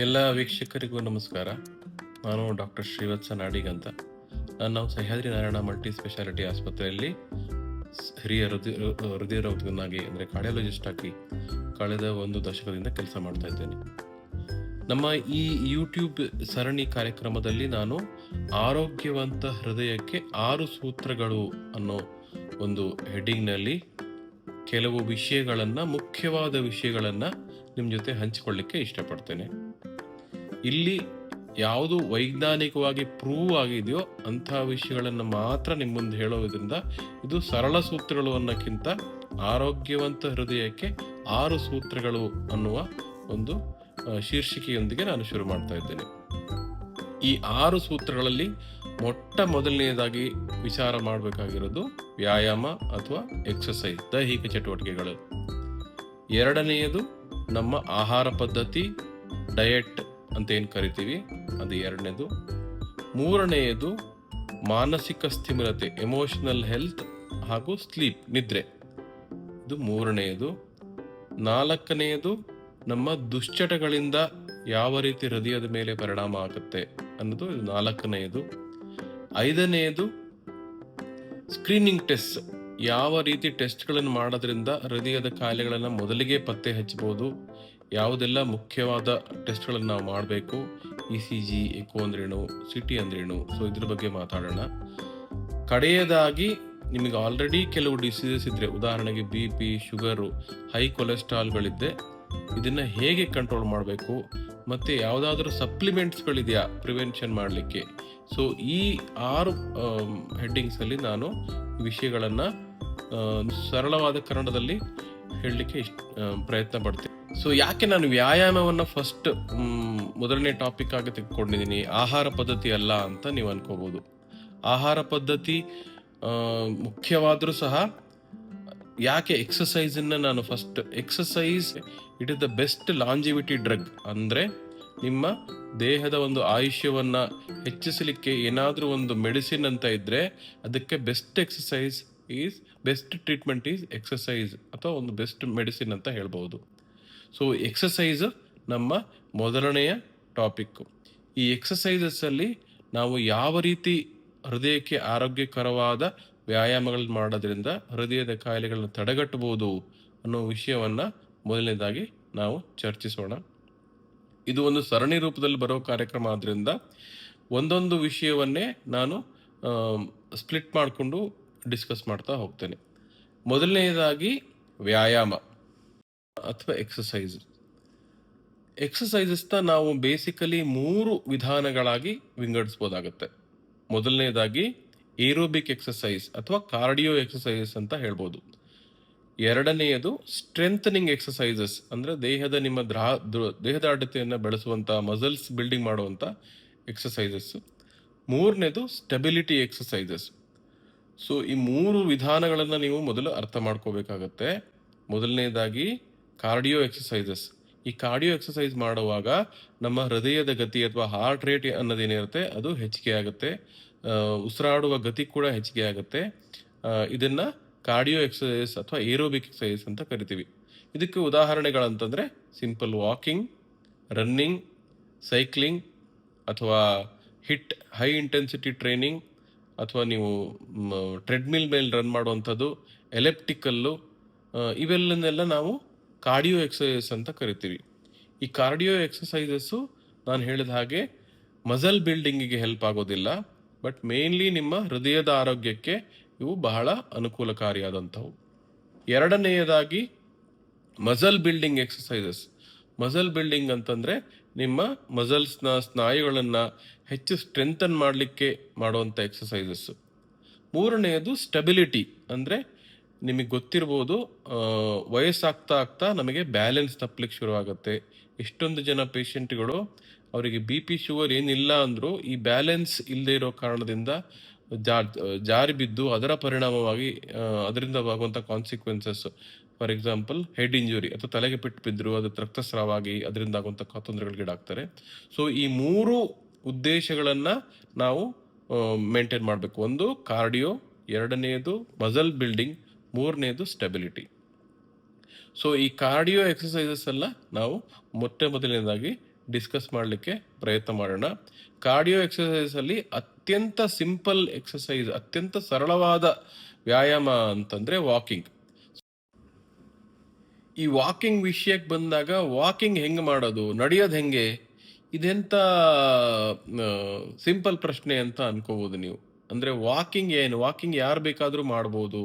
ಎಲ್ಲ ವೀಕ್ಷಕರಿಗೂ ನಮಸ್ಕಾರ. ನಾನು ಡಾಕ್ಟರ್ ಶ್ರೀವತ್ಸ ನಾಡಿಗ್ ಅಂತ ನಾನು ಸಹ್ಯಾದ್ರಿ ನಾರಾಯಣ ಮಲ್ಟಿ ಸ್ಪೆಷಾಲಿಟಿ ಆಸ್ಪತ್ರೆಯಲ್ಲಿ ಹಿರಿಯ ಹೃದಯ ಹೃದಯ ರೋಗನಾಗಿ ಅಂದರೆ ಕಾರ್ಡಿಯಾಲಜಿಸ್ಟ್ ಆಗಿ ಕಳೆದ ಒಂದು ದಶಕದಿಂದ ಕೆಲಸ ಮಾಡ್ತಾ ಇದ್ದೇನೆ. ನಮ್ಮ ಈ ಯೂಟ್ಯೂಬ್ ಸರಣಿ ಕಾರ್ಯಕ್ರಮದಲ್ಲಿ ನಾನು ಆರೋಗ್ಯವಂತ ಹೃದಯಕ್ಕೆ ಆರು ಸೂತ್ರಗಳು ಅನ್ನೋ ಒಂದು ಹೆಡ್ಡಿಂಗ್ನಲ್ಲಿ ಕೆಲವು ವಿಷಯಗಳನ್ನು, ಮುಖ್ಯವಾದ ವಿಷಯಗಳನ್ನು ನಿಮ್ಮ ಜೊತೆ ಹಂಚಿಕೊಳ್ಳಿಕ್ಕೆ ಇಷ್ಟಪಡ್ತೇನೆ. ಇಲ್ಲಿ ಯಾವುದು ವೈಜ್ಞಾನಿಕವಾಗಿ ಪ್ರೂವ್ ಆಗಿದೆಯೋ ಅಂತಹ ವಿಷಯಗಳನ್ನು ಮಾತ್ರ ನಿಮ್ಮ ಮುಂದೆ ಹೇಳೋದ್ರಿಂದ ಇದು ಸರಳ ಸೂತ್ರಗಳು ಅನ್ನೋಕ್ಕಿಂತ ಆರೋಗ್ಯವಂತ ಹೃದಯಕ್ಕೆ ಆರು ಸೂತ್ರಗಳು ಅನ್ನುವ ಒಂದು ಶೀರ್ಷಿಕೆಯೊಂದಿಗೆ ನಾನು ಶುರು ಮಾಡ್ತಾ ಇದ್ದೇನೆ. ಈ ಆರು ಸೂತ್ರಗಳಲ್ಲಿ ಮೊಟ್ಟ ಮೊದಲನೆಯದಾಗಿ ವಿಚಾರ ಮಾಡಬೇಕಾಗಿರೋದು ವ್ಯಾಯಾಮ ಅಥವಾ ಎಕ್ಸಸೈಸ್ ದೈಹಿಕ ಚಟುವಟಿಕೆಗಳು. ಎರಡನೆಯದು ನಮ್ಮ ಆಹಾರ ಪದ್ಧತಿ ಡಯಟ್ ಅಂತ ಏನು ಕರಿತೀವಿ? ಅದು ಎರಡನೇದು. ಮೂರನೆಯದು ಮಾನಸಿಕ ಸ್ಥಿಮಿರತೆ ಎಮೋಷನಲ್ ಹೆಲ್ತ್ ಹಾಗೂ ಸ್ಲೀಪ್ ನಿದ್ರೆ. ಇದು ಮೂರನೆಯದು. ನಾಲ್ಕನೆಯದು ನಮ್ಮ ದುಶ್ಚಟಗಳಿಂದ ಯಾವ ರೀತಿ ಹೃದಯದ ಮೇಲೆ ಪರಿಣಾಮ ಆಗುತ್ತೆ ಅನ್ನೋದು ಇದು ನಾಲ್ಕನೆಯದು. ಐದನೆಯದು ಸ್ಕ್ರೀನಿಂಗ್ ಟೆಸ್ಟ್ ಯಾವ ರೀತಿ ಟೆಸ್ಟ್ಗಳನ್ನು ಮಾಡೋದ್ರಿಂದ ಹೃದಯದ ಕಾಯಿಲೆಗಳನ್ನು ಮೊದಲಿಗೆ ಪತ್ತೆ ಹಚ್ಚಬಹುದು ಯಾವುದೆಲ್ಲ ಮುಖ್ಯವಾದ ಟೆಸ್ಟ್ಗಳನ್ನು ನಾವು ಮಾಡಬೇಕು? ಇ ಸಿ ಜಿ, ಎಕೋ ಅಂದ್ರೇನು, ಸಿ ಟಿ ಅಂದ್ರೇನು? ಸೊ ಇದ್ರ ಬಗ್ಗೆ ಮಾತಾಡೋಣ. ಕಡೆಯದಾಗಿ ನಿಮಗೆ ಆಲ್ರೆಡಿ ಕೆಲವು ಡಿಸೀಸಸ್ ಇದ್ದರೆ ಉದಾಹರಣೆಗೆ ಬಿ ಪಿ ಶುಗರು ಹೈ ಕೊಲೆಸ್ಟ್ರಾಲ್ಗಳಿದ್ದೆ ಇದನ್ನು ಹೇಗೆ ಕಂಟ್ರೋಲ್ ಮಾಡಬೇಕು? ಮತ್ತೆ ಯಾವುದಾದ್ರೂ ಸಪ್ಲಿಮೆಂಟ್ಸ್ಗಳಿದೆಯಾ ಪ್ರಿವೆನ್ಷನ್ ಮಾಡಲಿಕ್ಕೆ? ಸೊ ಈ ಆರು ಹೆಡ್ಡಿಂಗ್ಸ್ ಅಲ್ಲಿ ನಾನು ವಿಷಯಗಳನ್ನು ಸರಳವಾದ ಕನ್ನಡದಲ್ಲಿ ಹೇಳಲಿಕ್ಕೆ ಇಷ್ಟ ಪ್ರಯತ್ನ ಪಡ್ತೀನಿ. ಸೊ ಯಾಕೆ ನಾನು ವ್ಯಾಯಾಮವನ್ನು ಫಸ್ಟ್ ಮೊದಲನೇ ಟಾಪಿಕ್ ಆಗಿ ತೆಗೆದುಕೊಂಡಿದ್ದೀನಿ? ಆಹಾರ ಪದ್ಧತಿ ಅಲ್ಲ ಅಂತ ನೀವು ಅನ್ಕೋಬಹುದು ಆಹಾರ ಪದ್ಧತಿ ಮುಖ್ಯವಾದರೂ ಸಹ, ಯಾಕೆ ಎಕ್ಸಸೈಸ್ ಅನ್ನ ನಾನು first exercise it is the best longevity drug ಅಂದ್ರೆ ನಿಮ್ಮ ದೇಹದ ಒಂದು ಆಯುಷ್ಯವನ್ನ ಹೆಚ್ಚಿಸಲಿಕ್ಕೆ ಏನಾದರೂ ಒಂದು ಮೆಡಿಸಿನ್ ಅಂತ ಇದ್ರೆ ಅದಕ್ಕೆ best exercise is best treatment is exercise ಅಥವಾ ಒಂದು ಬೆಸ್ಟ್ ಮೆಡಿಸಿನ್ ಅಂತ ಹೇಳ್ಬಹುದು ಸೊ ಎಕ್ಸಸೈಸ್ ನಮ್ಮ ಮೊದಲನೆಯ ಟಾಪಿಕ್ ಈ ಎಕ್ಸಸೈಸಸ್ ಅಲ್ಲಿ ನಾವು ಯಾವ ರೀತಿ ಹೃದಯಕ್ಕೆ ಆರೋಗ್ಯಕರವಾದ ವ್ಯಾಯಾಮಗಳನ್ನು ಮಾಡೋದ್ರಿಂದ ಹೃದಯದ ಕಾಯಿಲೆಗಳನ್ನು ತಡೆಗಟ್ಟಬಹುದು ಅನ್ನೋ ವಿಷಯವನ್ನ ಮೊದಲನೇದಾಗಿ ನಾವು ಚರ್ಚಿಸೋಣ. ಇದು ಒಂದು ಸರಣಿ ರೂಪದಲ್ಲಿ ಬರೋ ಕಾರ್ಯಕ್ರಮ ಆದ್ದರಿಂದ ಒಂದೊಂದು ವಿಷಯವನ್ನೇ ನಾನು ಸ್ಪ್ಲಿಟ್ ಮಾಡಿಕೊಂಡು ಡಿಸ್ಕಸ್ ಮಾಡ್ತಾ ಹೋಗ್ತೇನೆ. ಮೊದಲನೆಯದಾಗಿ ವ್ಯಾಯಾಮ. ಅಥವಾ ಎಕ್ಸಸೈಸ್ ಎಕ್ಸಸೈಸಸ್ನ ನಾವು ಬೇಸಿಕಲಿ ಮೂರು ವಿಧಾನಗಳಾಗಿ ವಿಂಗಡಿಸ್ಬೋದಾಗತ್ತೆ ಮೊದಲನೇದಾಗಿ ಏರೋಬಿಕ್ ಎಕ್ಸಸೈಸ್ ಅಥವಾ ಕಾರ್ಡಿಯೋ ಎಕ್ಸಸೈಸಸ್ ಅಂತ ಹೇಳ್ಬೋದು. ಎರಡನೆಯದು ಸ್ಟ್ರೆಂಥನಿಂಗ್ ಎಕ್ಸಸೈಸಸ್ ಅಂದರೆ ದೇಹದ ನಿಮ್ಮ ದ್ರಾ ದೇಹದ ದೇಹದಾಢ್ಯತೆಯನ್ನು ಬೆಳೆಸುವಂಥ ಮಸಲ್ಸ್ ಬಿಲ್ಡಿಂಗ್ ಮಾಡುವಂಥ ಎಕ್ಸಸೈಸಸ್ ಮೂರನೇದು ಸ್ಟೆಬಿಲಿಟಿ ಎಕ್ಸಸೈಸಸ್ ಸೊ ಈ ಮೂರು ವಿಧಾನಗಳನ್ನು ನೀವು ಮೊದಲು ಅರ್ಥ ಮಾಡ್ಕೋಬೇಕಾಗತ್ತೆ. ಮೊದಲನೇದಾಗಿ ಕಾರ್ಡಿಯೋ ಎಕ್ಸಸೈಸಸ್ ಈ ಕಾರ್ಡಿಯೋ ಎಕ್ಸಸೈಸ್ ಮಾಡುವಾಗ ನಮ್ಮ ಹೃದಯದ ಗತಿ ಅಥವಾ ಹಾರ್ಟ್ ರೇಟ್ ಅನ್ನೋದೇನಿರುತ್ತೆ, ಅದು ಹೆಚ್ಚಿಗೆ ಆಗುತ್ತೆ. ಉಸಿರಾಡುವ ಗತಿ ಕೂಡ ಹೆಚ್ಚಿಗೆ ಆಗುತ್ತೆ. ಇದನ್ನ ಕಾರ್ಡಿಯೋ ಎಕ್ಸಸೈಸ್ ಅಥವಾ ಏರೋಬಿಕ್ ಎಕ್ಸಸೈಸ್ ಅಂತ ಕರಿತೀವಿ. ಇದಕ್ಕೆ ಉದಾಹರಣೆಗಳಂತಂದರೆ ಸಿಂಪಲ್ ವಾಕಿಂಗ್ ರನ್ನಿಂಗ್ ಸೈಕ್ಲಿಂಗ್ ಅಥವಾ ಹಿಟ್ ಹೈ ಇಂಟೆನ್ಸಿಟಿ ಟ್ರೈನಿಂಗ್ ಅಥವಾ ನೀವು ಟ್ರೆಡ್ಮಿಲ್ ಮೇಲೆ ರನ್ ಮಾಡುವಂಥದ್ದು ಎಲೆಪ್ಟಿಕಲ್ಲು ಇವೆಲ್ಲನ್ನೆಲ್ಲ ನಾವು ಕಾರ್ಡಿಯೋ ಎಕ್ಸಸೈಸ್ ಅಂತ ಕರಿತೀವಿ. ಈ ಕಾರ್ಡಿಯೋ ಎಕ್ಸಸೈಸಸ್ಸು ನಾನು ಹೇಳಿದ ಹಾಗೆ ಮಸಲ್ ಬಿಲ್ಡಿಂಗಿಗೆ ಹೆಲ್ಪ್ ಆಗೋದಿಲ್ಲ, ಬಟ್ ಮೇನ್ಲಿ ನಿಮ್ಮ ಹೃದಯದ ಆರೋಗ್ಯಕ್ಕೆ ಇವು ಬಹಳ ಅನುಕೂಲಕಾರಿಯಾದಂಥವು. ಎರಡನೆಯದಾಗಿ muscle building exercises. Muscle building ಅಂತಂದರೆ ನಿಮ್ಮ ಮಸಲ್ಸ್ನ ಸ್ನಾಯುಗಳನ್ನು ಹೆಚ್ಚು ಸ್ಟ್ರೆಂಥನ್ ಮಾಡಲಿಕ್ಕೆ ಮಾಡುವಂಥ ಎಕ್ಸಸೈಸಸ್ಸು. ಮೂರನೆಯದು ಸ್ಟೆಬಿಲಿಟಿ, ಅಂದ್ರೆ ನಿಮಗೆ ಗೊತ್ತಿರ್ಬೋದು ವಯಸ್ಸಾಗ್ತಾ ಆಗ್ತಾ ನಮಗೆ ಬ್ಯಾಲೆನ್ಸ್ ತಪ್ಪಲಿಕ್ಕೆ ಶುರುವಾಗುತ್ತೆ. ಎಷ್ಟೊಂದು ಜನ ಪೇಷಂಟ್ಗಳು ಅವರಿಗೆ ಬಿ ಪಿ ಶುಗರ್ ಏನಿಲ್ಲ ಅಂದರೂ ಈ ಬ್ಯಾಲೆನ್ಸ್ ಇಲ್ಲದೇ ಇರೋ ಕಾರಣದಿಂದ ಜಾರಿ ಬಿದ್ದು ಅದರ ಪರಿಣಾಮವಾಗಿ ಅದರಿಂದ ಆಗುವಂಥ consequences for example head injury ಅಥವಾ ತಲೆಗೆ ಪೆಟ್ಟು ಬಿದ್ದರು ಅದು ರಕ್ತಸ್ರಾವ ಆಗಿ ಅದರಿಂದ ಆಗುವಂಥ ತೊಂದರೆಗಳಿಗೀಡಾಗ್ತಾರೆ ಸೊ ಈ ಮೂರು ಉದ್ದೇಶಗಳನ್ನು ನಾವು ಮೇಂಟೈನ್ ಮಾಡಬೇಕು. ಒಂದು ಕಾರ್ಡಿಯೋ ಎರಡನೆಯದು ಮಸಲ್ ಬಿಲ್ಡಿಂಗ್ ಮೂರನೆಯದು ಸ್ಟೆಬಿಲಿಟಿ ಸೊ ಈ ಕಾರ್ಡಿಯೋ ಎಕ್ಸಸೈಸಸ್ ಎಲ್ಲ ನಾವು ಮೊಟ್ಟ ಮೊದಲನೇದಾಗಿ ಡಿಸ್ಕಸ್ ಮಾಡಲಿಕ್ಕೆ ಪ್ರಯತ್ನ ಮಾಡೋಣ. ಕಾರ್ಡಿಯೋ ಎಕ್ಸಸೈಸಲ್ಲಿ ಅತ್ಯಂತ ಸಿಂಪಲ್ ಎಕ್ಸಸೈಸ್ ಅತ್ಯಂತ ಸರಳವಾದ ವ್ಯಾಯಾಮ ಅಂತಂದರೆ ವಾಕಿಂಗ್ ಈ ವಾಕಿಂಗ್ ವಿಷಯಕ್ಕೆ ಬಂದಾಗ ವಾಕಿಂಗ್ ಹೆಂಗೆ ಮಾಡೋದು, ನಡೆಯೋದು ಹೆಂಗೆ? ಇದೆಂತ ಸಿಂಪಲ್ ಪ್ರಶ್ನೆ ಅಂತ ಅನ್ಕೋಬೋದು ನೀವು. ಅಂದರೆ ವಾಕಿಂಗ್ ಏನು ವಾಕಿಂಗ್ ಯಾರು ಬೇಕಾದರೂ ಮಾಡ್ಬೋದು.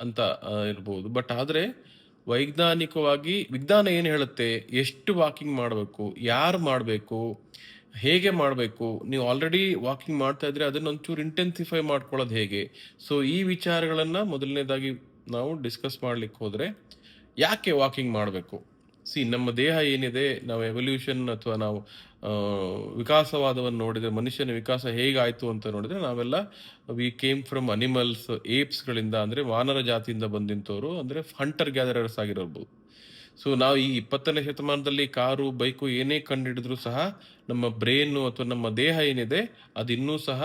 ಅಂತ ಇರ್ಬೋದು. ಬಟ್ ಆದರೆ ವೈಜ್ಞಾನಿಕವಾಗಿ ವಿಜ್ಞಾನ ಏನು ಹೇಳುತ್ತೆ? ಎಷ್ಟು ವಾಕಿಂಗ್ ಮಾಡಬೇಕು? ಯಾರು ಮಾಡಬೇಕು? ಹೇಗೆ ಮಾಡಬೇಕು? ನೀವು ಆಲ್ರೆಡಿ ವಾಕಿಂಗ್ ಮಾಡ್ತಾ ಇದ್ರೆ ಅದನ್ನ ಒಂಚೂರು ಇಂಟೆನ್ಸಿಫೈ ಮಾಡ್ಕೊಳ್ಳೋದು ಹೇಗೆ? ಸೊ ಈ ವಿಚಾರಗಳನ್ನು ಮೊದಲನೇದಾಗಿ ನಾವು ಡಿಸ್ಕಸ್ ಮಾಡ್ಲಿಕ್ಕೆ ಹೋದರೆ ಯಾಕೆ ವಾಕಿಂಗ್ ಮಾಡಬೇಕು? ಸಿ ನಮ್ಮ ದೇಹ ಏನಿದೆ, ನಾವು ಎವಲ್ಯೂಷನ್ ಅಥವಾ ನಾವು ವಿಕಾಸವಾದವನ್ನು ನೋಡಿದರೆ, ಮನುಷ್ಯನ ವಿಕಾಸ ಹೇಗಾಯಿತು ಅಂತ ನೋಡಿದರೆ, ನಾವೆಲ್ಲ ವಿ ಕೇಮ್ ಫ್ರಮ್ ಅನಿಮಲ್ಸ್ ಏಪ್ಸ್ಗಳಿಂದ ಅಂದರೆ ವಾನರ ಜಾತಿಯಿಂದ ಬಂದಿಂತವರು ಅಂದರೆ ಹಂಟರ್ ಗ್ಯಾದರರ್ಸ್ ಆಗಿರಬಹುದು ಸೊ ನಾವು ಈ ಇಪ್ಪತ್ತನೇ ಶತಮಾನದಲ್ಲಿ ಕಾರು, ಬೈಕು ಏನೇ ಕಂಡುಹಿಡಿದ್ರು ಸಹ, ನಮ್ಮ ಬ್ರೈನು ಅಥವಾ ನಮ್ಮ ದೇಹ ಏನಿದೆ ಅದು ಇನ್ನೂ ಸಹ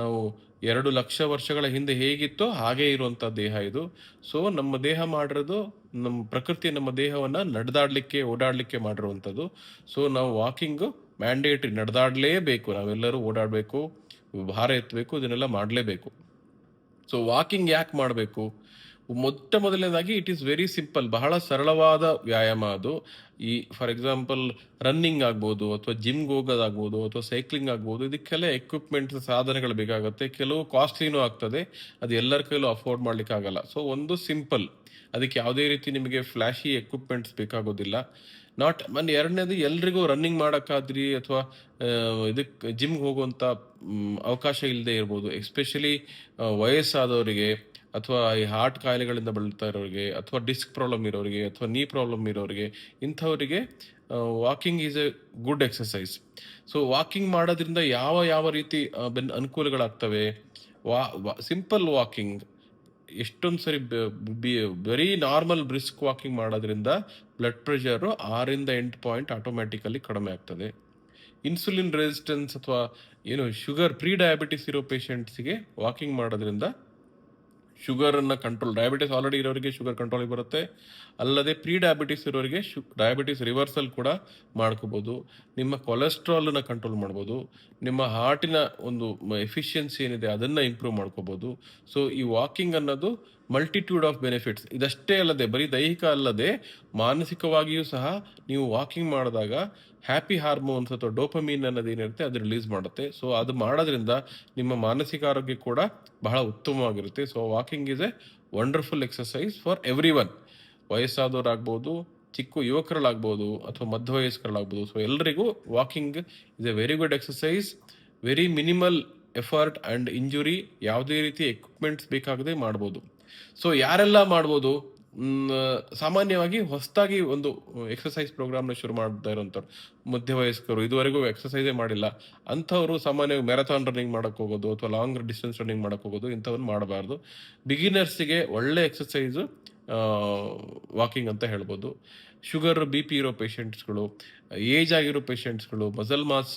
ನಾವು ಎರಡು ಲಕ್ಷ ವರ್ಷಗಳ ಹಿಂದೆ ಹೇಗಿತ್ತೋ ಹಾಗೇ ಇರುವಂಥ ದೇಹ ಇದು. ಸೊ ನಮ್ಮ ದೇಹ ಮಾಡಿರೋದು, ನಮ್ಮ ಪ್ರಕೃತಿ ನಮ್ಮ ದೇಹವನ್ನು ನಡೆದಾಡಲಿಕ್ಕೆ, ಓಡಾಡಲಿಕ್ಕೆ ಮಾಡಿರುವಂಥದ್ದು. ಸೊ ನಾವು ವಾಕಿಂಗು ಮ್ಯಾಂಡೇಟ್ರಿ ನಡೆದಾಡಲೇಬೇಕು. ನಾವೆಲ್ಲರೂ ಓಡಾಡಬೇಕು, ಭಾರ ಎತ್ತಬೇಕು, ಇದನ್ನೆಲ್ಲ ಮಾಡಲೇಬೇಕು. ಸೊ ವಾಕಿಂಗ್ ಯಾಕೆ ಮಾಡಬೇಕು? ಮೊಟ್ಟ ಮೊದಲನೇದಾಗಿ ಇಟ್ ಈಸ್ ವೆರಿ ಸಿಂಪಲ್ ಬಹಳ ಸರಳವಾದ ವ್ಯಾಯಾಮ ಅದು. ಈ ಫಾರ್ ಎಕ್ಸಾಂಪಲ್ ರನ್ನಿಂಗ್ ಆಗ್ಬೋದು, ಅಥವಾ ಜಿಮ್ಗೆ ಹೋಗೋದಾಗ್ಬೋದು, ಅಥವಾ ಸೈಕ್ಲಿಂಗ್ ಆಗ್ಬೋದು, ಇದಕ್ಕೆಲ್ಲ ಎಕ್ವಿಪ್ಮೆಂಟ್ ಸಾಧನಗಳು ಬೇಕಾಗುತ್ತೆ. ಕೆಲವು ಕಾಸ್ಟ್ಲಿನೂ ಆಗ್ತದೆ, ಅದು ಎಲ್ಲರ ಕೈಲೂ ಅಫೋರ್ಡ್ ಮಾಡ್ಲಿಕ್ಕೆ ಆಗಲ್ಲ ಸೊ ಒಂದು ಸಿಂಪಲ್ ಅದಕ್ಕೆ ಯಾವುದೇ ರೀತಿ ನಿಮಗೆ ಫ್ಲ್ಯಾಶಿ ಎಕ್ವಿಪ್ಮೆಂಟ್ಸ್ ಬೇಕಾಗೋದಿಲ್ಲ. ನಾಟ್ ಮನ್ ಎರಡನೇದು, ಎಲ್ರಿಗೂ ರನ್ನಿಂಗ್ ಮಾಡೋಕ್ಕಾದ್ರಿ, ಅಥವಾ ಇದಕ್ಕೆ ಜಿಮ್ಗೆ ಹೋಗುವಂಥ ಅವಕಾಶ ಇಲ್ಲದೆ ಇರ್ಬೋದು. ಎಸ್ಪೆಷಲಿ ವಯಸ್ಸಾದವರಿಗೆ ಅಥವಾ ಈ ಹಾರ್ಟ್ ಕಾಯಿಲೆಗಳಿಂದ ಬಳಲ್ತಾ ಇರೋರಿಗೆ, ಅಥವಾ ಡಿಸ್ಕ್ ಪ್ರಾಬ್ಲಮ್ ಇರೋರಿಗೆ, ಅಥವಾ ನೀ ಪ್ರಾಬ್ಲಮ್ ಇರೋರಿಗೆ, ಇಂಥವರಿಗೆ walking is a good exercise so walking ಮಾಡೋದ್ರಿಂದ ಯಾವ ಯಾವ ರೀತಿ ಬೆನ್, ಅನುಕೂಲಗಳಾಗ್ತವೆ? ವಾ ಸಿಂಪಲ್ ವಾಕಿಂಗ್ ಎಷ್ಟೊಂದು ಸರಿ ವೆರಿ ನಾರ್ಮಲ್ ಬ್ರಿಸ್ಕ್ ವಾಕಿಂಗ್ ಮಾಡೋದ್ರಿಂದ ಬ್ಲಡ್ ಪ್ರೆಷರು ಆರಿಂದ ಎಂಟು ಪಾಯಿಂಟ್ ಆಟೋಮ್ಯಾಟಿಕಲಿ ಕಡಿಮೆ ಆಗ್ತದೆ. ಇನ್ಸುಲಿನ್ ರೆಸಿಸ್ಟೆನ್ಸ್ ಅಥವಾ, ಏನು ಶುಗರ್ ಪ್ರೀ ಡಯಾಬಿಟಿಸ್ ಇರೋ ಪೇಷಂಟ್ಸ್ಗೆ ವಾಕಿಂಗ್ ಮಾಡೋದ್ರಿಂದ ಶುಗರನ್ನು ಕಂಟ್ರೋಲ್ ಡಯಾಬಿಟಿಸ್ ಆಲ್ರೆಡಿ ಇರೋರಿಗೆ ಶುಗರ್ ಕಂಟ್ರೋಲಿಗೆ ಬರುತ್ತೆ. ಅಲ್ಲದೆ ಪ್ರೀ ಡಯಾಬಿಟಿಸ್ ಇರೋರಿಗೆ ಶು ಡಯಾಬಿಟಿಸ್ ರಿವರ್ಸಲ್ ಕೂಡ ಮಾಡ್ಕೋಬೋದು. ನಿಮ್ಮ ಕೊಲೆಸ್ಟ್ರಾಲನ್ನು ಕಂಟ್ರೋಲ್ ಮಾಡ್ಬೋದು. ನಿಮ್ಮ ಹಾರ್ಟಿನ ಒಂದು ಎಫಿಷಿಯನ್ಸಿ ಏನಿದೆ ಅದನ್ನು ಇಂಪ್ರೂವ್ ಮಾಡ್ಕೋಬೋದು. ಸೊ ಈ ವಾಕಿಂಗ್ ಅನ್ನೋದು ಮಲ್ಟಿಟ್ಯೂಡ್ ಆಫ್ ಬೆನಿಫಿಟ್ಸ್ ಇದಷ್ಟೇ ಅಲ್ಲದೆ, ಬರೀ ದೈಹಿಕ ಅಲ್ಲದೆ, ಮಾನಸಿಕವಾಗಿಯೂ ಸಹ ನೀವು ವಾಕಿಂಗ್ ಮಾಡಿದಾಗ ಹ್ಯಾಪಿ ಹಾರ್ಮೋನ್ಸ್ ಅಥವಾ ಡೋಪಮೀನ್ ಅನ್ನೋದು ಏನಿರುತ್ತೆ, ಅದು ರಿಲೀಸ್ ಮಾಡುತ್ತೆ. ಸೊ ಅದು ಮಾಡೋದ್ರಿಂದ ನಿಮ್ಮ ಮಾನಸಿಕ ಆರೋಗ್ಯ ಕೂಡ ಬಹಳ ಉತ್ತಮವಾಗಿರುತ್ತೆ. So walking is a wonderful exercise for everyone ವಯಸ್ಸಾದವರಾಗ್ಬೋದು, ಚಿಕ್ಕ ಯುವಕರಲ್ಲಾಗ್ಬೋದು, ಅಥವಾ ಮಧ್ಯ ವಯಸ್ಕರಲ್ಲಾಗ್ಬೋದು ಸೊ ಎಲ್ಲರಿಗೂ walking is a very good exercise very minimal effort and injury ಯಾವುದೇ ರೀತಿ ಎಕ್ವಿಪ್ಮೆಂಟ್ಸ್ ಬೇಕಾಗದೆ ಮಾಡ್ಬೋದು. ಸೊ ಯಾರೆಲ್ಲ ಮಾಡ್ಬೋದು? ಸಾಮಾನ್ಯವಾಗಿ ಹೊಸದಾಗಿ ಒಂದು ಎಕ್ಸಸೈಸ್ ಪ್ರೋಗ್ರಾಮ್ನ ಶುರು ಮಾಡ್ತಾ ಇರೋಂಥವ್ರು. ಮಧ್ಯವಯಸ್ಕರು, ಇದುವರೆಗೂ ಎಕ್ಸಸೈಸೇ ಮಾಡಿಲ್ಲ. ಅಂಥವ್ರು ಸಾಮಾನ್ಯವಾಗಿ ಮ್ಯಾರಥಾನ್ ರನ್ನಿಂಗ್ ಮಾಡಕ್ಕೆ ಹೋಗೋದು, ಅಥವಾ ಲಾಂಗ್ ಡಿಸ್ಟೆನ್ಸ್ ರನ್ನಿಂಗ್ ಮಾಡಕ್ಕೆ ಹೋಗೋದು ಇಂಥವನ್ನ ಮಾಡಬಾರ್ದು. ಬಿಗಿನರ್ಸಿಗೆ ಒಳ್ಳೆ ಎಕ್ಸಸೈಸು ವಾಕಿಂಗ್ ಅಂತ ಹೇಳ್ಬೋದು. ಶುಗರ್ ಬಿ ಪಿ ಇರೋ ಪೇಷಂಟ್ಸ್ಗಳು ಏಜ್ ಆಗಿರೋ ಪೇಷಂಟ್ಸ್ಗಳು ಮಸಲ್ ಮಾಸ್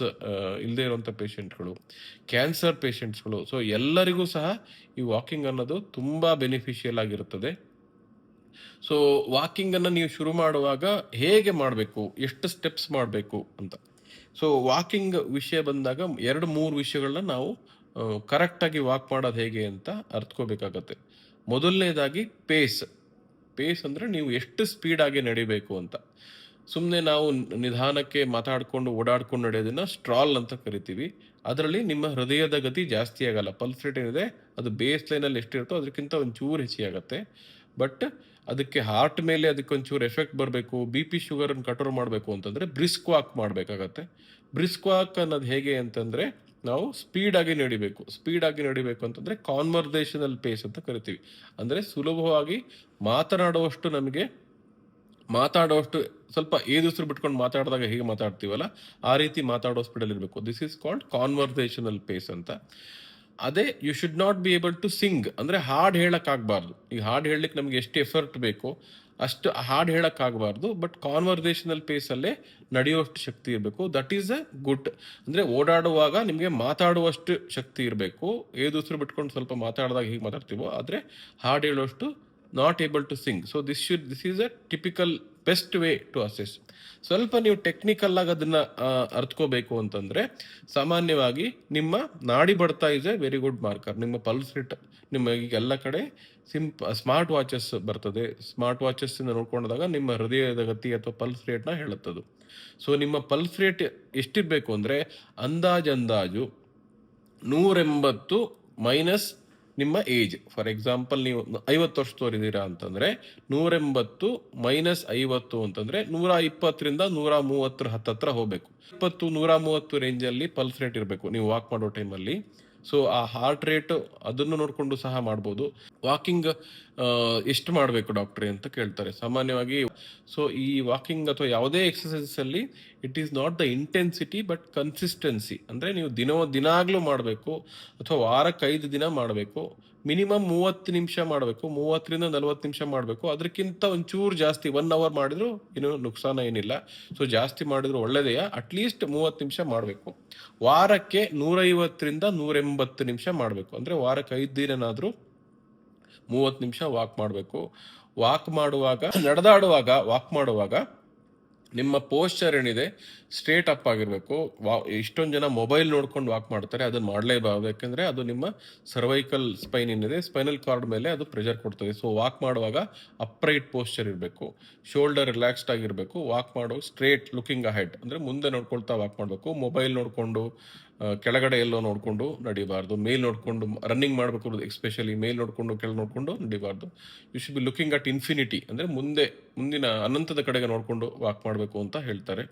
ಇಲ್ಲದೆ ಇರುವಂಥ ಪೇಷಂಟ್ಗಳು ಕ್ಯಾನ್ಸರ್ ಪೇಷಂಟ್ಸ್ಗಳು ಸೊ ಎಲ್ಲರಿಗೂ ಸಹ ಈ ವಾಕಿಂಗ್ ಅನ್ನೋದು ತುಂಬ ಬೆನಿಫಿಷಿಯಲ್ ಆಗಿರುತ್ತದೆ. ಸೊ ವಾಕಿಂಗನ್ನು ನೀವು ಶುರು ಮಾಡುವಾಗ ಹೇಗೆ ಮಾಡಬೇಕು, ಎಷ್ಟು ಸ್ಟೆಪ್ಸ್ ಮಾಡಬೇಕು ಅಂತ. ಸೊ ವಾಕಿಂಗ್ ವಿಷಯ ಬಂದಾಗ ಎರಡು, ಮೂರು ವಿಷಯಗಳನ್ನ ನಾವು ಕರೆಕ್ಟಾಗಿ ವಾಕ್ ಮಾಡೋದು ಹೇಗೆ ಅಂತ ಅರ್ಥಕೋಬೇಕಾಗತ್ತೆ ಮೊದಲನೇದಾಗಿ ಪೇಸ್ ಪೇಸ್ ಅಂದರೆ ನೀವು ಎಷ್ಟು ಸ್ಪೀಡಾಗಿ ನಡಿಬೇಕು ಅಂತ. ಸುಮ್ಮನೆ ನಾವು ನಿಧಾನಕ್ಕೆ ಮಾತಾಡಿಕೊಂಡು ಓಡಾಡ್ಕೊಂಡು ನಡೆಯೋದನ್ನ ಸ್ಟ್ರಾಲ್ ಅಂತ ಕರಿತೀವಿ. ಅದರಲ್ಲಿ ನಿಮ್ಮ ಹೃದಯದ ಗತಿ ಜಾಸ್ತಿ ಆಗಲ್ಲ. ಪಲ್ಸ್ ಏನಿದೆ, ಅದು ಬೇಸ್ ಲೈನಲ್ಲಿ ಎಷ್ಟಿರುತ್ತೋ ಅದಕ್ಕಿಂತ ಒಂಚೂರು ಹೆಚ್ಚಿಗೆ ಬಟ್ ಅದಕ್ಕೆ ಹಾರ್ಟ್ ಮೇಲೆ ಅದಕ್ಕೆ ಒಂಚೂರು ಎಫೆಕ್ಟ್ ಬರಬೇಕು ಬಿ ಪಿ ಶುಗರನ್ನು ಕಂಟ್ರೋಲ್ ಮಾಡಬೇಕು ಅಂತಂದರೆ ಬ್ರಿಸ್ಕ್ ವಾಕ್ ಮಾಡಬೇಕಾಗತ್ತೆ. ಬ್ರಿಸ್ಕ್ ವಾಕ್ ಅನ್ನೋದು ಹೇಗೆ ಅಂತಂದರೆ ನಾವು ಸ್ಪೀಡಾಗಿ ನಡಿಬೇಕು. ಸ್ಪೀಡಾಗಿ ನಡಿಬೇಕು ಅಂತಂದರೆ ಕಾನ್ವರ್ಸೇಷನಲ್ ಪೇಸ್ ಅಂತ ಕರಿತೀವಿ. ಅಂದರೆ ಸುಲಭವಾಗಿ ಮಾತನಾಡುವಷ್ಟು ನಮಗೆ ಮಾತಾಡುವಷ್ಟು ಸ್ವಲ್ಪ ಏದುಸ್ರು ಬಿಟ್ಕೊಂಡು ಮಾತಾಡಿದಾಗ ಹೇಗೆ ಮಾತಾಡ್ತೀವಲ್ಲ, ಆ ರೀತಿ ಮಾತಾಡೋ ಸ್ಪೀಡಲ್ಲಿ ಇರಬೇಕು. This is called conversational pace ಅಂತ. ಅದೇ you should not be able to sing ಅಂದರೆ ಹಾಡು ಹೇಳೋಕ್ಕಾಗಬಾರ್ದು. ಈಗ ಹಾಡು ಹೇಳಲಿಕ್ಕೆ ನಮ್ಗೆ ಎಷ್ಟು ಎಫರ್ಟ್ ಬೇಕೋ ಅಷ್ಟು ಹಾಡು ಹೇಳೋಕ್ಕಾಗಬಾರ್ದು ಬಟ್ ಕಾನ್ವರ್ಸೇಷನಲ್ ಪೇಸಲ್ಲೇ ನಡೆಯುವಷ್ಟು ಶಕ್ತಿ ಇರಬೇಕು. ದಟ್ ಈಸ್ ಅ ಗುಡ್ ಅಂದರೆ ಓಡಾಡುವಾಗ ನಿಮಗೆ ಮಾತಾಡುವಷ್ಟು ಶಕ್ತಿ ಇರಬೇಕು. ಏದುಸಿರು ಬಿಟ್ಕೊಂಡು ಸ್ವಲ್ಪ ಮಾತಾಡಿದಾಗ ಹೀಗೆ ಮಾತಾಡ್ತೀವೋ, ಆದರೆ ಹಾಡು ಹೇಳುವಷ್ಟು not able to sing so this should this is a typical best way to assess ಸ್ವಲ್ಪ ನೀವು ಟೆಕ್ನಿಕಲ್ ಆಗಿ ಅದನ್ನ ಅರ್ತ್ಕೋಬೇಕು ಅಂತಂದ್ರೆ, ಸಾಮಾನ್ಯವಾಗಿ ನಿಮ್ಮ ನಾಡಿ ಬಡ್ತಾ is a very good marker ನಿಮ್ಮ ಪಲ್ಸ್ ರೇಟ್ ನಿಮ್ಮ ಈಗ ಎಲ್ಲ ಕಡೆ ಸಿಂಪ್ ಸ್ಮಾರ್ಟ್ ವಾಚಸ್ ಬರ್ತದೆ. ಸ್ಮಾರ್ಟ್ ವಾಚಸ್ ನೋಡ್ಕೊಂಡಾಗ ನಿಮ್ಮ ಹೃದಯದ ಗತಿ ಅಥವಾ ಪಲ್ಸ್ ರೇಟ್ನ ಹೇಳುತ್ತದು. ಸೊ ನಿಮ್ಮ ಪಲ್ಸ್ ರೇಟ್ ಎಷ್ಟಿರಬೇಕು ಅಂದರೆ ಅಂದಾಜಂದಾಜು ನೂರೆಂಬತ್ತು ಮೈನಸ್ ನಿಮ್ಮ ಏಜ್. ಫಾರ್ ಎಕ್ಸಾಂಪಲ್ ನೀವು ಐವತ್ತು ವರ್ಷ ತೋರಿದ್ದೀರಾ ಅಂತಂದ್ರೆ, ನೂರೆಂಬತ್ತು ಮೈನಸ್ ಐವತ್ತು ಅಂತಂದ್ರೆ, ನೂರ ಇಪ್ಪತ್ತರಿಂದ ನೂರ ಮೂವತ್ತರ ಹತ್ತತ್ರ ಹೋಗಬೇಕು. ಇಪ್ಪತ್ತು, ನೂರ ಮೂವತ್ತು ರೇಂಜಲ್ಲಿ ಪಲ್ಸ್ ರೇಟ್ ಇರಬೇಕು. ನೀವು ವಾಕ್ ಮಾಡೋ ಟೈಮಲ್ಲಿ ಸೊ ಆ ಹಾರ್ಟ್ ರೇಟ್ ಅದನ್ನು ನೋಡಿಕೊಂಡು ಸಹ ಮಾಡ್ಬೋದು. ವಾಕಿಂಗ್ ಎಷ್ಟು ಮಾಡಬೇಕು ಡಾಕ್ಟ್ರೆ ಅಂತ ಕೇಳ್ತಾರೆ. ಸಾಮಾನ್ಯವಾಗಿ ಸೊ, ಈ ವಾಕಿಂಗ್ ಅಥವಾ ಯಾವುದೇ ಎಕ್ಸಸೈಸಸ್ ಅಲ್ಲಿ it is not the intensity but consistency ಅಂದರೆ ನೀವು ದಿನ ದಿನಾಗ್ಲೂ ಮಾಡಬೇಕು ಅಥವಾ ವಾರಕ್ಕೆ ಐದು ದಿನ ಮಾಡಬೇಕು, ಮಿನಿಮಮ್ ಮೂವತ್ತು ನಿಮಿಷ ಮಾಡಬೇಕು, ಮೂವತ್ತರಿಂದ ನಲವತ್ತು ನಿಮಿಷ ಮಾಡಬೇಕು ಅದಕ್ಕಿಂತ ಒಂಚೂರು ಜಾಸ್ತಿ ಒನ್ ಅವರ್ ಮಾಡಿದ್ರು ಏನು ನುಕ್ಸಾನ ಏನಿಲ್ಲ. ಸೊ, ಜಾಸ್ತಿ ಮಾಡಿದ್ರು ಒಳ್ಳೆಯದೇ ಅಟ್ಲೀಸ್ಟ್ ಮೂವತ್ತು ನಿಮಿಷ ಮಾಡಬೇಕು. ವಾರಕ್ಕೆ ನೂರೈವತ್ತರಿಂದ ನೂರೆಂಬತ್ತು ನಿಮಿಷ ಮಾಡಬೇಕು. ಅಂದರೆ ವಾರಕ್ಕೆ ಐದು ದಿನನಾದರೂ ಮೂವತ್ತು ನಿಮಿಷ ವಾಕ್ ಮಾಡಬೇಕು. ವಾಕ್ ಮಾಡುವಾಗ, ನಡೆದಾಡುವಾಗ ವಾಕ್ ಮಾಡುವಾಗ ನಿಮ್ಮ ಪೋಸ್ಚರ್ ಏನಿದೆ ಸ್ಟ್ರೇಟ್ ಅಪ್ ಆಗಿರಬೇಕು. ವಾ ಇಷ್ಟೊಂದು ಜನ ಮೊಬೈಲ್ ನೋಡ್ಕೊಂಡು ವಾಕ್ ಮಾಡ್ತಾರೆ, ಅದನ್ನು ಮಾಡಲೇಬಾರ್ದು. ಯಾಕೆಂದರೆ ಅದು ನಿಮ್ಮ ಸರ್ವೈಕಲ್ ಸ್ಪೈನ್ ಏನಿದೆ ಸ್ಪೈನಲ್ ಕಾರ್ಡ್ ಮೇಲೆ ಅದು ಪ್ರೆಷರ್ ಕೊಡ್ತದೆ. ಸೊ ವಾಕ್ ಮಾಡುವಾಗ ಅಪ್ರೈಟ್ ಪೋಸ್ಚರ್ ಇರಬೇಕು. ಶೋಲ್ಡರ್ ರಿಲ್ಯಾಕ್ಸ್ಡ್ ಆಗಿರಬೇಕು. ವಾಕ್ ಮಾಡೋ ಸ್ಟ್ರೇಟ್ ಲುಕಿಂಗ್ ಅಹೆಡ್ ಅಂದರೆ ಮುಂದೆ ನೋಡ್ಕೊಳ್ತಾ ವಾಕ್ ಮಾಡಬೇಕು. ಮೊಬೈಲ್ ನೋಡಿಕೊಂಡು ಕೆಳಗಡೆ ಎಲ್ಲೋ ನೋಡಿಕೊಂಡು ನಡಿಬಾರ್ದು. ಮೇಲ್ ನೋಡಿಕೊಂಡು ರನ್ನಿಂಗ್ ಮಾಡಬೇಕು ಎಸ್ಪೆಷಲಿ ಮೇಲ್ ನೋಡಿಕೊಂಡು ಕೆಳ ನೋಡಿಕೊಂಡು ನಡಿಬಾರ್ದು. You should be looking at infinity ಅಂದರೆ ಮುಂದೆ, ಮುಂದಿನ ಅನಂತದ ಕಡೆಗೆ ನೋಡಿಕೊಂಡು ವಾಕ್ ಮಾಡಬೇಕು ಅಂತ ಹೇಳ್ತಾರೆ.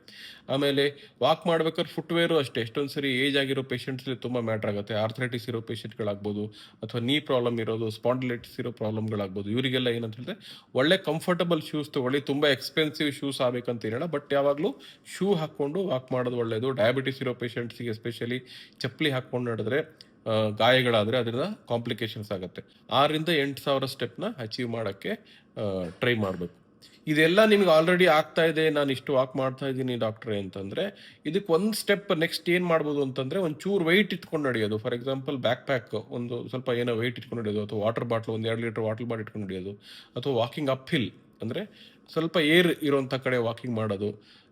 ಆಮೇಲೆ ವಾಕ್ ಮಾಡ್ಬೇಕಾದ್ರೆ ಫುಟ್ವೇರು ಅಷ್ಟೇ. ಎಷ್ಟೊಂದು ಸರಿ ಏಜ್ ಆಗಿರೋ ಪೇಷಂಟ್ಸ್ಲಿ ತುಂಬ ಮ್ಯಾಟ್ರ್ ಆಗುತ್ತೆ. ಆರ್ಥರೈಟಿಸ್ ಇರೋ ಪೇಷೆಂಟ್ಗಳಾಗ್ಬೋದು ಅಥವಾ ನೀ ಪ್ರಾಬ್ಲಮ್ ಇರೋದು ಸ್ಪಾಂಡಿಲೈಟಿಸ್ ಇರೋ ಪ್ರಾಬ್ಲಮ್ಗಳಾಗ್ಬೋದು ಇವರಿಗೆಲ್ಲ ಏನಂತ ಹೇಳಿದ್ರೆ, ಒಳ್ಳೆ ಕಂಫರ್ಟಬಲ್ ಶೂಸ್ ತಗೊಳ್ಳಿ ತುಂಬ ಎಕ್ಸ್ಪೆನ್ಸಿವ್ ಶೂಸ್ ಆಗಬೇಕಂತ ಹೇಳೋಣ ಬಟ್ ಯಾವಾಗಲೂ ಶೂ ಹಾಕ್ಕೊಂಡು ವಾಕ್ ಮಾಡೋದು ಒಳ್ಳೆಯದು. ಡಯಾಬಿಟಿಸ್ ಇರೋ ಪೇಷಂಟ್ಸಿಗೆ ಎಸ್ಪೆಷಲಿ ಚಪ್ಪಲಿ ಹಾಕ್ಕೊಂಡು ನಡೆದ್ರೆ ಗಾಯಗಳಾದರೆ ಅದರಿಂದ ಕಾಂಪ್ಲಿಕೇಶನ್ಸ್ ಆಗುತ್ತೆ. ಆರರಿಂದ ಎಂಟು ಸಾವಿರ ಸ್ಟೆಪ್ನ ಅಚೀವ್ ಮಾಡೋಕ್ಕೆ ಟ್ರೈ ಮಾಡಬೇಕು. ಇದೆಲ್ಲ ನಿಮ್ಗೆ ಆಲ್ರೆಡಿ ಆಗ್ತಾ ಇದೆ, ನಾನು ಇಷ್ಟು ವಾಕ್ ಮಾಡ್ತಾ ಇದ್ದೀನಿ ಡಾಕ್ಟ್ರೆ ಅಂತಂದ್ರೆ, ಇದಕ್ಕೆ ಒಂದು ಸ್ಟೆಪ್ ನೆಕ್ಸ್ಟ್ ಏನು ಮಾಡ್ಬೋದು ಅಂತಂದ್ರೆ ಚೂರು ವೆಯ್ಟ್ ಇಟ್ಕೊಂಡು ನಡೆಯೋದು. ಫಾರ್ ಎಕ್ಸಾಂಪಲ್ ಬ್ಯಾಕ್ ಪ್ಯಾಕ್ ಒಂದು ಸ್ವಲ್ಪ ಏನೋ ವೆಯ್ಟ್ ಇಟ್ಕೊಂಡು ನಡೆಯೋದು, ಅಥವಾ ವಾಟರ್ ಬಾಟ್ಲ್ ಒಂದು ಎರಡು ಲೀಟರ್ ವಾಟರ್ ಬಾಟಲ್ ಇಟ್ಕೊಂಡು ನಡೆಯೋದು, ಅಥವಾ ವಾಕಿಂಗ್ ಅಪ್ ಹಿಲ್ ಅಂದರೆ ಸ್ವಲ್ಪ ಏರ್ ಇರೋಂಥ ಕಡೆ ವಾಕಿಂಗ್ ಮಾಡೋದು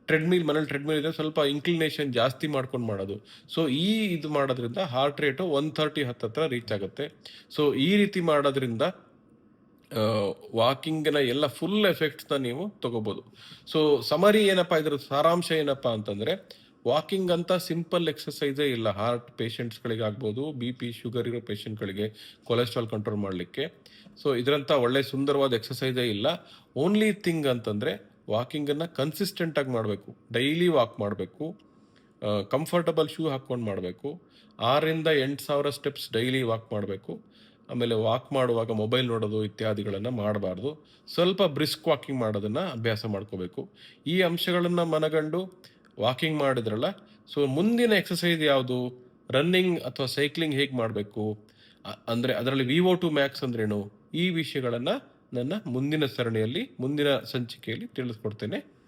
ಟ್ರೆಡ್ಮಿಲ್ ಮನೇಲಿ ಟ್ರೆಡ್ಮಿಲ್ ಇದೆ ಸ್ವಲ್ಪ ಇನ್ಕ್ಲಿನೇಷನ್ ಜಾಸ್ತಿ ಮಾಡ್ಕೊಂಡು ಮಾಡೋದು. ಸೊ ಈ ಇದು ಮಾಡೋದ್ರಿಂದ ಹಾರ್ಟ್ ರೇಟು ಒನ್ ಥರ್ಟಿ ಹತ್ತತ್ರ ರೀಚ್ ಆಗುತ್ತೆ. ಸೊ ಈ ರೀತಿ ಮಾಡೋದ್ರಿಂದ ವಾಕಿಂಗ್ನ ಎಲ್ಲ ಫುಲ್ ಎಫೆಕ್ಟ್ಸ್ನ ನೀವು ತಗೋಬೋದು. ಸೊ ಸಮರಿ ಏನಪ್ಪ, ಇದ್ರ ಸಾರಾಂಶ ಏನಪ್ಪ ಅಂತಂದರೆ ವಾಕಿಂಗ್ ಅಂತ ಸಿಂಪಲ್ ಎಕ್ಸಸೈಸೇ ಇಲ್ಲ. ಹಾರ್ಟ್ ಪೇಷಂಟ್ಸ್ಗಳಿಗೆ ಆಗ್ಬೋದು ಬಿ ಪಿ ಶುಗರ್ ಇರೋ ಪೇಷಂಟ್ಗಳಿಗೆ ಕೊಲೆಸ್ಟ್ರಾಲ್ ಕಂಟ್ರೋಲ್ ಮಾಡಲಿಕ್ಕೆ. ಸೊ ಇದರಂಥ ಒಳ್ಳೆ ಸುಂದರವಾದ ಎಕ್ಸಸೈಸೇ ಇಲ್ಲ. ಓನ್ಲಿ ಥಿಂಗ್ ಅಂತಂದರೆ ವಾಕಿಂಗನ್ನು ಕನ್ಸಿಸ್ಟೆಂಟಾಗಿ ಮಾಡಬೇಕು. ಡೈಲಿ ವಾಕ್ ಮಾಡಬೇಕು. ಕಂಫರ್ಟಬಲ್ ಶೂ ಹಾಕ್ಕೊಂಡು ಮಾಡಬೇಕು. ಆರರಿಂದ ಎಂಟು ಸಾವಿರ ಸ್ಟೆಪ್ಸ್ ಡೈಲಿ ವಾಕ್ ಮಾಡಬೇಕು. ಆಮೇಲೆ ವಾಕ್ ಮಾಡುವಾಗ ಮೊಬೈಲ್ ನೋಡೋದು ಇತ್ಯಾದಿಗಳನ್ನು ಮಾಡಬಾರ್ದು. ಸ್ವಲ್ಪ ಬ್ರಿಸ್ಕ್ ವಾಕಿಂಗ್ ಮಾಡೋದನ್ನು ಅಭ್ಯಾಸ ಮಾಡ್ಕೋಬೇಕು. ಈ ಅಂಶಗಳನ್ನು ಮನಗಂಡು ವಾಕಿಂಗ್ ಮಾಡಿದ್ರಲ್ಲ ಸೊ ಮುಂದಿನ ಎಕ್ಸಸೈಸ್ ಯಾವುದು? ರನ್ನಿಂಗ್ ಅಥವಾ ಸೈಕ್ಲಿಂಗ್ ಹೇಗೆ ಮಾಡಬೇಕು? ಅಂದರೆ ಅದರಲ್ಲಿ ವಿವೋ ಟು ಮ್ಯಾಕ್ಸ್ ಅಂದ್ರೇನು? ಈ ವಿಷಯಗಳನ್ನು ನನ್ನ ಮುಂದಿನ ಸರಣಿಯಲ್ಲಿ ಮುಂದಿನ ಸಂಚಿಕೆಯಲ್ಲಿ ತಿಳಿಸ್ಕೊಡ್ತೇನೆ.